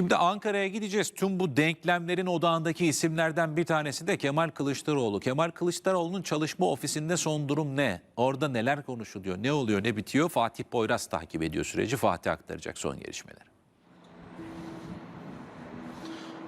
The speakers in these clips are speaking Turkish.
Şimdi Ankara'ya gideceğiz. Tüm bu denklemlerin odağındaki isimlerden bir tanesi de Kemal Kılıçdaroğlu. Kemal Kılıçdaroğlu'nun çalışma ofisinde son durum ne? Orada neler konuşuluyor, ne oluyor, ne bitiyor? Fatih Boyraz takip ediyor süreci. Fatih aktaracak son gelişmeleri.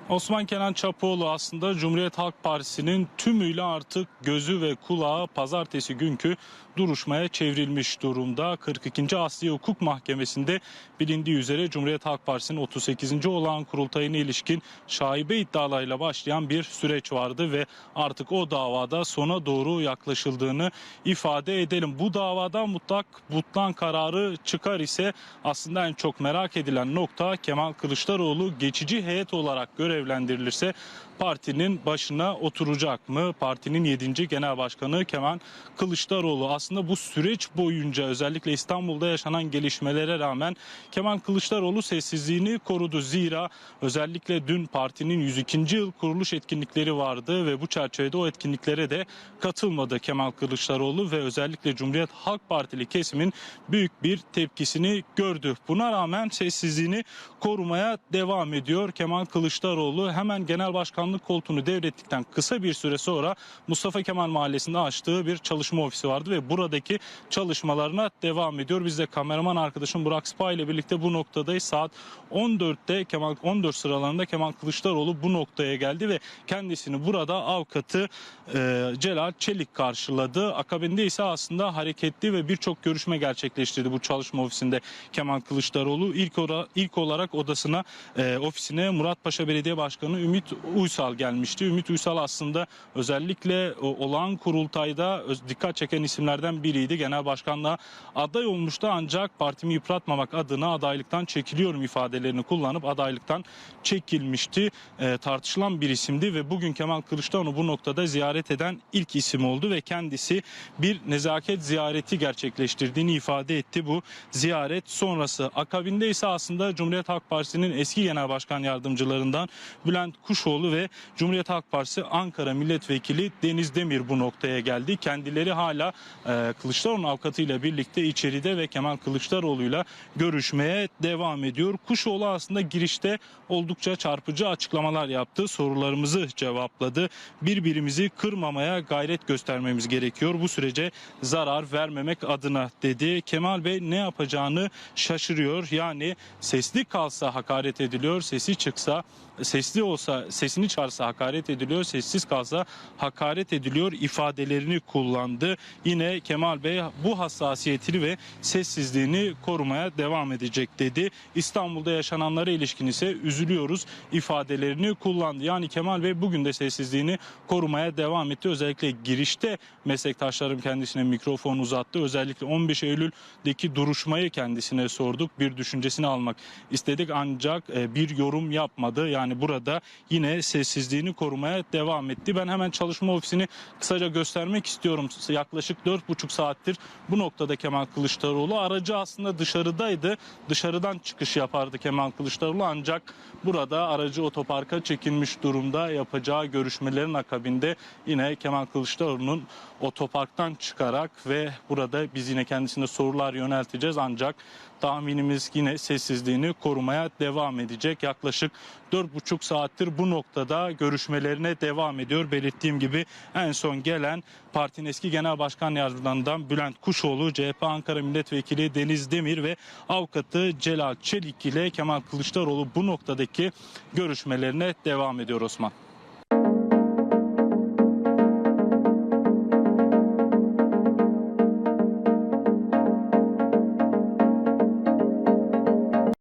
Osman Kenan Çapoğlu aslında Cumhuriyet Halk Partisi'nin tümüyle artık gözü ve kulağı pazartesi günkü duruşmaya çevrilmiş durumda. 42. Asliye Hukuk Mahkemesi'nde bilindiği üzere Cumhuriyet Halk Partisi'nin 38. olağan kurultayına ilişkin şaibe iddialarıyla başlayan bir süreç vardı ve artık o davada sona doğru yaklaşıldığını ifade edelim. Bu davada mutlak butlan kararı çıkar ise aslında en çok merak edilen nokta Kemal Kılıçdaroğlu geçici heyet olarak görevlendirilirse partinin başına oturacak mı? Partinin 7. Genel Başkanı Kemal Kılıçdaroğlu aslında bu süreç boyunca özellikle İstanbul'da yaşanan gelişmelere rağmen Kemal Kılıçdaroğlu sessizliğini korudu. Zira özellikle dün partinin 102. yıl kuruluş etkinlikleri vardı ve bu çerçevede o etkinliklere de katılmadı Kemal Kılıçdaroğlu ve özellikle Cumhuriyet Halk Partili kesimin büyük bir tepkisini gördü. Buna rağmen sessizliğini korumaya devam ediyor Kemal Kılıçdaroğlu. Hemen genel başkanlık koltuğunu devrettikten kısa bir süre sonra Mustafa Kemal Mahallesi'nde açtığı bir çalışma ofisi vardı ve buradaki çalışmalarına devam ediyor. Biz de kameraman arkadaşım Burak Spa ile birlikte bu noktadayız. Saat 14'te Kemal 14 sıralarında Kemal Kılıçdaroğlu bu noktaya geldi ve kendisini burada avukatı e, Celal Çelik karşıladı. Akabinde ise aslında hareketli ve birçok görüşme gerçekleştirdi bu çalışma ofisinde Kemal Kılıçdaroğlu. İlk, ora, ilk olarak odasına e, ofisine Muratpaşa Belediye Başkanı Ümit Uysal gelmişti. Ümit Uysal aslında özellikle o, olağan kurultayda dikkat çeken isimlerden biriydi. Genel başkanlığa aday olmuştu ancak partimi yıpratmamak adına adaylıktan çekiliyorum ifadelerini kullanıp adaylıktan çekilmişti. E, tartışılan bir isimdi ve bugün Kemal Kılıçdaroğlu bu noktada ziyaret eden ilk isim oldu ve kendisi bir nezaket ziyareti gerçekleştirdiğini ifade etti bu ziyaret sonrası. Akabinde ise aslında Cumhuriyet Halk Partisi'nin eski genel başkan yardımcılarından Bülent Kuşoğlu ve Cumhuriyet Halk Partisi Ankara Milletvekili Deniz Demir bu noktaya geldi. Kendileri hala e, Kılıçdaroğlu avukatıyla birlikte içeride ve Kemal Kılıçdaroğlu'yla görüşmeye devam ediyor. Kuşoğlu aslında girişte oldukça çarpıcı açıklamalar yaptı. Sorularımızı cevapladı. Birbirimizi kırmamaya gayret göstermemiz gerekiyor. Bu sürece zarar vermemek adına dedi. Kemal Bey ne yapacağını şaşırıyor. Yani sesli kalsa hakaret ediliyor, sesi çıksa sesli olsa sesini çağırsa hakaret ediliyor, sessiz kalsa hakaret ediliyor ifadelerini kullandı. Yine Kemal Bey bu hassasiyetini ve sessizliğini korumaya devam edecek dedi. İstanbul'da yaşananlara ilişkin ise üzülüyoruz ifadelerini kullandı. Yani Kemal Bey bugün de sessizliğini korumaya devam etti. Özellikle girişte meslektaşlarım kendisine mikrofon uzattı. Özellikle 15 Eylül'deki duruşmayı kendisine sorduk. Bir düşüncesini almak istedik ancak e, bir yorum yapmadı. Yani burada yine sessizliğini korumaya devam etti. Ben hemen çalışma ofisini kısaca göstermek istiyorum. Yaklaşık 4,5 saattir bu noktada Kemal Kılıçdaroğlu. Aracı aslında dışarıdaydı. Dışarıdan çıkış yapardı Kemal Kılıçdaroğlu ancak burada aracı otoparka çekilmiş durumda yapacağı görüşmelerin akabinde yine Kemal Kılıçdaroğlu'nun otoparktan çıkarak ve burada biz yine kendisine sorular yönelteceğiz ancak tahminimiz yine sessizliğini korumaya devam edecek. Yaklaşık 4,5 saattir bu noktada görüşmelerine devam ediyor. Belirttiğim gibi en son gelen partinin eski genel başkan yardımcılarından Bülent Kuşoğlu, CHP Ankara Milletvekili Deniz Demir ve avukatı Celal Çelik ile Kemal Kılıçdaroğlu bu noktadaki görüşmelerine devam ediyor Osman.